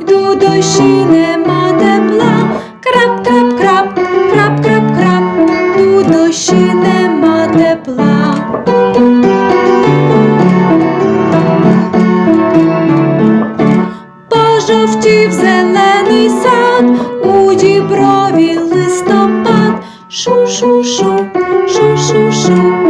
йду дощі, нема тепла. Крап, крап, крап, крап, крап, крап, йду дощі, нема тепла. Пожовтів зелений сад, у діброві листопад, шу-шу-шу, шу-шу-шу,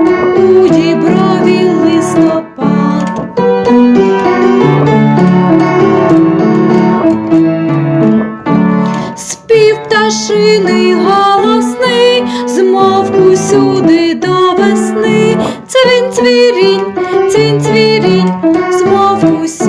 пташиний голосний, змовк усюди до весни. цвінь цвірінь, цвінь цвірінь, змовк усюди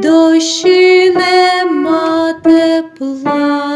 дощі нема тепла.